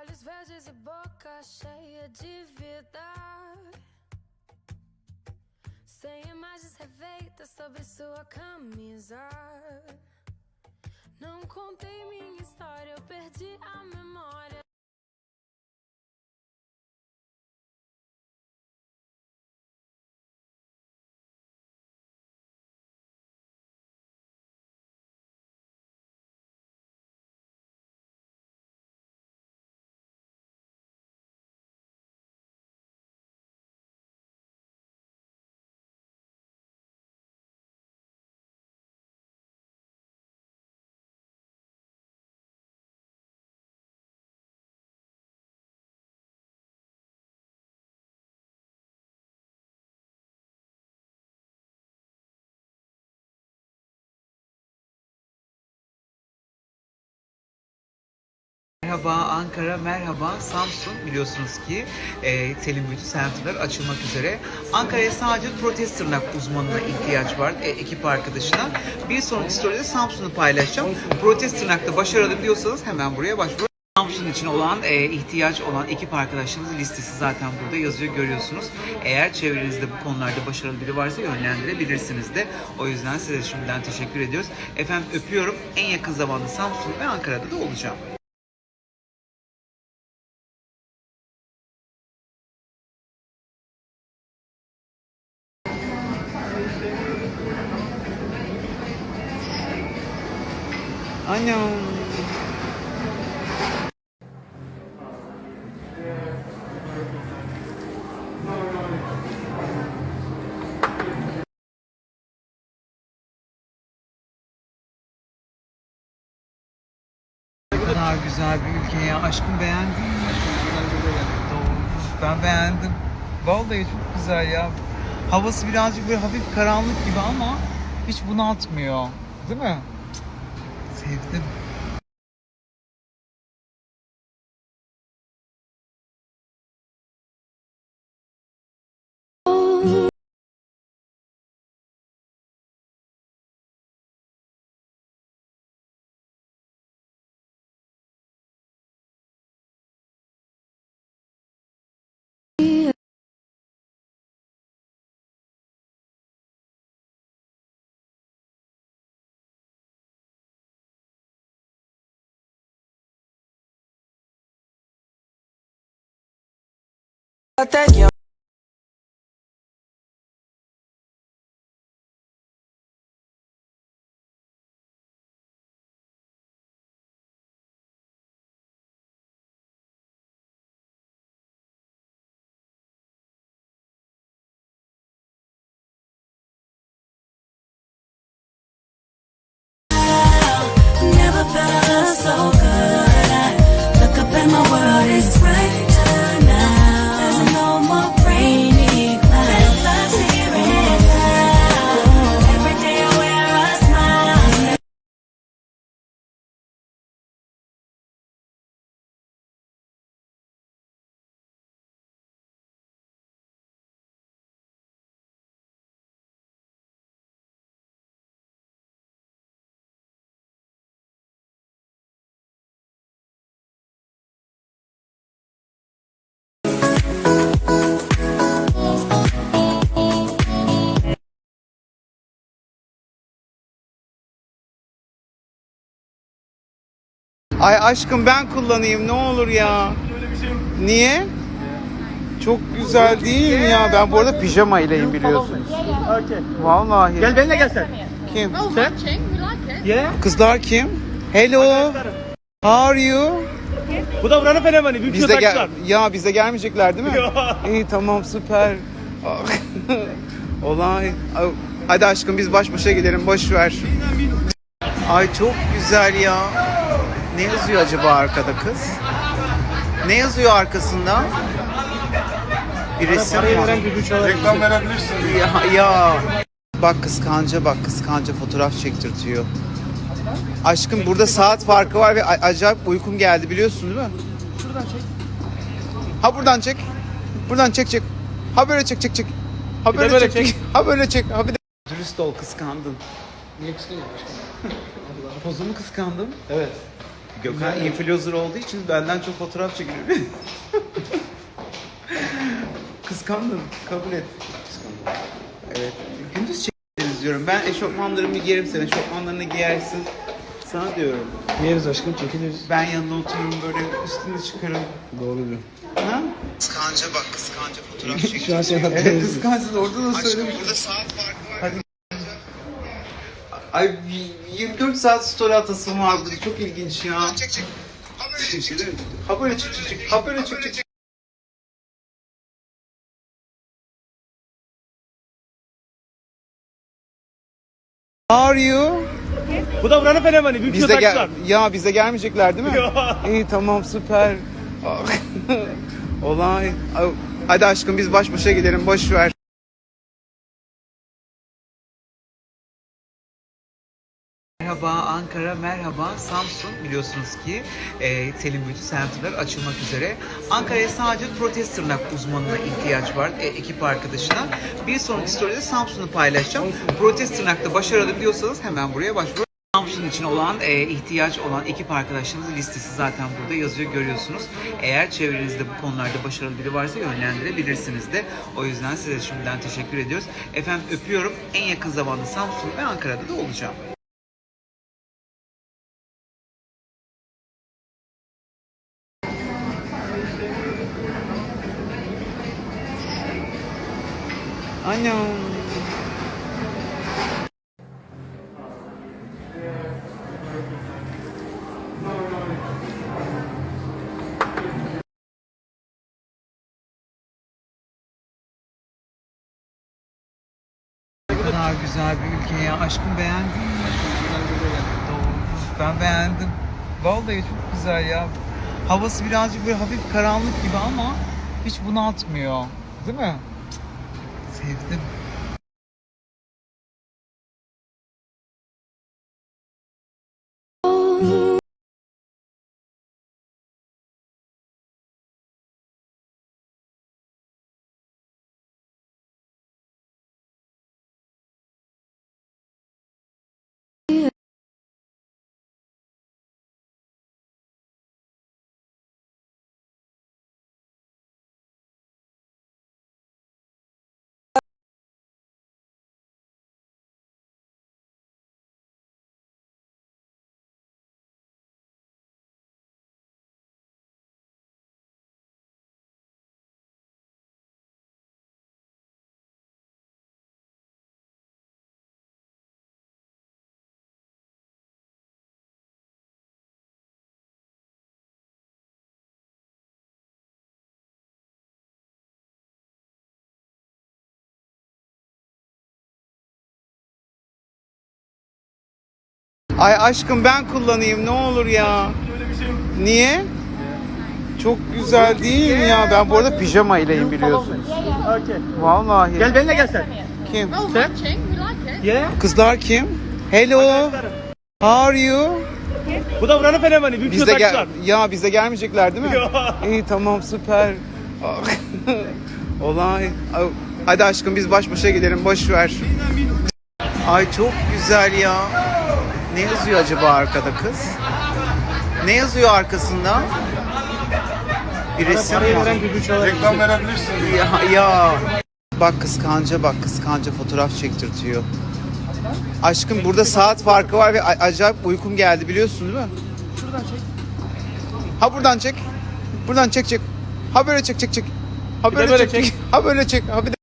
Olhos verdes e boca cheia de vida. Sem imagens refeitas sobre sua camisa. Não contei minha história, eu perdi a memória. Merhaba Ankara, merhaba Samsun. Biliyorsunuz ki e, Selim Beauty Center'lar açılmak üzere. Ankara'ya sadece protez tırnak uzmanına ihtiyaç var e, ekip arkadaşına. Bir sonraki story'de Samsun'u paylaşacağım. Protez tırnakta başarılı diyorsanız hemen buraya başvurun. Samsun için olan e, ihtiyaç olan ekip arkadaşlarınızın listesi zaten burada yazıyor görüyorsunuz. Eğer çevrenizde bu konularda başarılı biri varsa yönlendirebilirsiniz de. O yüzden size şimdiden teşekkür ediyoruz. Efendim öpüyorum. En yakın zamanda Samsun ve Ankara'da da olacağım. Annem. Ne kadar güzel bir ülke ya. Aşkım beğendin mi? Doğru. Ben beğendim. Vallahi çok güzel ya. Havası birazcık böyle hafif karanlık gibi ama hiç bunaltmıyor. Değil mi? Sevdim. That young Ay aşkım ben kullanayım ne olur ya. Niye? Çok güzel değil mi ya? Ben bu arada pijama ileyim biliyorsunuz. Vallahi. Gel benimle gel sen. Kim? Sen? Yeah. Kızlar kim? Hello. How are you? Bu da buranın fenomeni. Büyük Bize gel ya bize gelmeyecekler değil mi? İyi tamam süper. Olay. Hadi aşkım biz baş başa gidelim boş ver. Ay çok güzel ya. Ne yazıyor acaba arkada kız? Ne yazıyor arkasında? Bir resim var. Reklam verebilirsin. Ya, ya. Bak kıskanca bak kıskanca fotoğraf çektirtiyor. Aşkım burada saat farkı var ve acayip uykum geldi biliyorsun değil mi? Şuradan çek. Ha buradan çek. Buradan çek çek. Ha böyle çek çek çek. Ha böyle, böyle çek, çek. Ha böyle çek. Ha bir de. Dürüst ol kıskandın. Niye kıskanıyorsun? Pozumu kıskandım. Evet. Gökhan influencer olduğu için benden çok fotoğraf çekiliyor. Kıskandım. Kabul et. Kıskandım. Evet. Gündüz çekeriz diyorum. Ben eşofmanlarımı giyerim sen eşofmanlarını giyersin. Sana diyorum. Yeriz aşkım çekiliriz. Ben yanına otururum böyle üstünü çıkarım. Doğru diyor. Ha? Kıskanca bak kıskanca fotoğraf çekiyor. Şu an şey Evet kıskancın orada da söylemiş. Burada saat var. Ay 24 saat story atasım var burada. Çok ilginç ya. Çek çek. Ha böyle çık çık çık. Ha böyle çık çık çık. How are you? Bu da buranın fenomeni. Büyük Bize gel ya bize gelmeyecekler değil mi? İyi tamam süper. Olay. Hadi aşkım biz baş başa gidelim boş ver. Ankara, merhaba Samsun. Biliyorsunuz ki e, Selim Beauty Center'lar açılmak üzere. Ankara'ya sadece protez tırnak uzmanına ihtiyaç var e, ekip arkadaşına. Bir sonraki story'de Samsun'u paylaşacağım. Protez tırnakta başarılı diyorsanız hemen buraya başvurun. Samsun için olan, e, ihtiyaç olan ekip arkadaşlarımızın listesi zaten burada yazıyor görüyorsunuz. Eğer çevrenizde bu konularda başarılı biri varsa yönlendirebilirsiniz de. O yüzden size şimdiden teşekkür ediyoruz. Efendim öpüyorum. En yakın zamanda Samsun ve Ankara'da da olacağım. Annem. Ne kadar güzel bir ülke ya. Aşkım beğendin mi? Doğru. Ben beğendim. Vallahi çok güzel ya. Havası birazcık böyle hafif karanlık gibi ama hiç bunaltmıyor. Değil mi? Sevdim. Ay aşkım ben kullanayım ne olur ya. Niye? Çok güzel değil mi ya? Ben bu arada pijama ileyim biliyorsunuz. Okay. Vallahi. Gel benimle gel sen. Kim? Sen? Yeah. Kızlar kim? Hello. How are you? Bu da buranın fenomeni. Büyük yatakçılar. gel ya bize gelmeyecekler değil mi? İyi tamam süper. Olay. Hadi aşkım biz baş başa gidelim boş ver. Ay çok güzel ya. Ne yazıyor acaba arkada kız? Ne yazıyor arkasında? Bir resim çalar. Reklam verebilirsin. Ya, ya. Bak kıskanca bak kıskanca fotoğraf çektirtiyor. Aşkım burada saat farkı var ve acayip uykum geldi biliyorsun değil mi? Şuradan çek. Ha buradan çek. Buradan çek çek. Ha böyle çek çek çek. Ha böyle, çek. çek. Ha böyle çek. Ha bir de